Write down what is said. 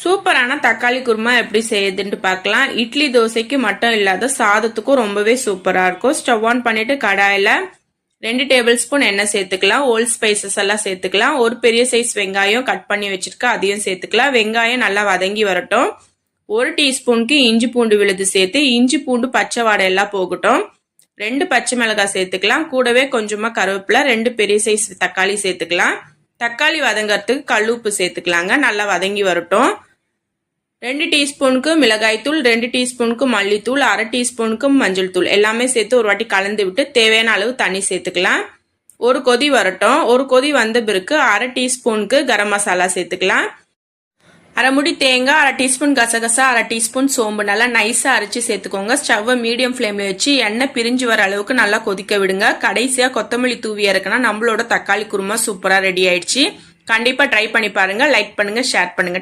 சூப்பரான தக்காளி குருமா எப்படி செய்யுதுன்ட்டு பார்க்கலாம். இட்லி தோசைக்கு மட்டும் இல்லாத சாதத்துக்கும் ரொம்பவே சூப்பராக இருக்கும். ஸ்டவ் ஆன் பண்ணிட்டு கடாயில் ரெண்டு டேபிள் ஸ்பூன் எண்ணெய் சேர்த்துக்கலாம். ஓல்ட் ஸ்பைசஸ் எல்லாம் சேர்த்துக்கலாம். ஒரு பெரிய சைஸ் வெங்காயம் கட் பண்ணி வச்சிருக்கேன் அதையும் சேர்த்துக்கலாம். வெங்காயம் நல்லா வதங்கி வரட்டும். ஒரு டீஸ்பூனுக்கு இஞ்சி பூண்டு விழுது சேர்த்து இஞ்சி பூண்டு பச்சை வாடை எல்லாம் போகட்டும். ரெண்டு பச்சை மிளகாய் சேர்த்துக்கலாம். கூடவே கொஞ்சமாக கருவேப்பிலை ரெண்டு பெரிய சைஸ் தக்காளி சேர்த்துக்கலாம். தக்காளி வதங்கிறதுக்கு கல் உப்பு சேர்த்துக்கலாங்க. நல்லா வதங்கி வரட்டும். ரெண்டு டீஸ்பூனுக்கு மிளகாய்த்தூள் ரெண்டு டீஸ்பூனுக்கு மல்லித்தூள் அரை டீஸ்பூனுக்கு மஞ்சள் தூள். எல்லாமே சேர்த்து ஒரு வாட்டி கலந்து விட்டு தேவையான அளவு தண்ணி சேர்த்துக்கலாம். ஒரு கொதி வரட்டும். ஒரு கொதி வந்த பிறகு அரை டீஸ்பூனுக்கு கரம் மசாலா சேர்த்துக்கலாம். அரை முடி தேங்காய் அரை டீஸ்பூன் கசகசா அரை டீஸ்பூன் சோம்பு. நல்லா நைஸாக அரைச்சி சேர்த்துக்கோங்க. ஸ்டவ்வை மீடியம் ஃப்ளேமில் வச்சு எண்ணெய் பிரிஞ்சு வர அளவுக்கு நல்லா கொதிக்க விடுங்க. கடைசியாக கொத்தமல்லி தூவி இறக்குனா நம்மளோட தக்காளி குருமா சூப்பராக ரெடி ஆயிடுச்சு. கண்டிப்பாக ட்ரை பண்ணி பாருங்கள் லைக் பண்ணுங்கள் ஷேர் பண்ணுங்கள்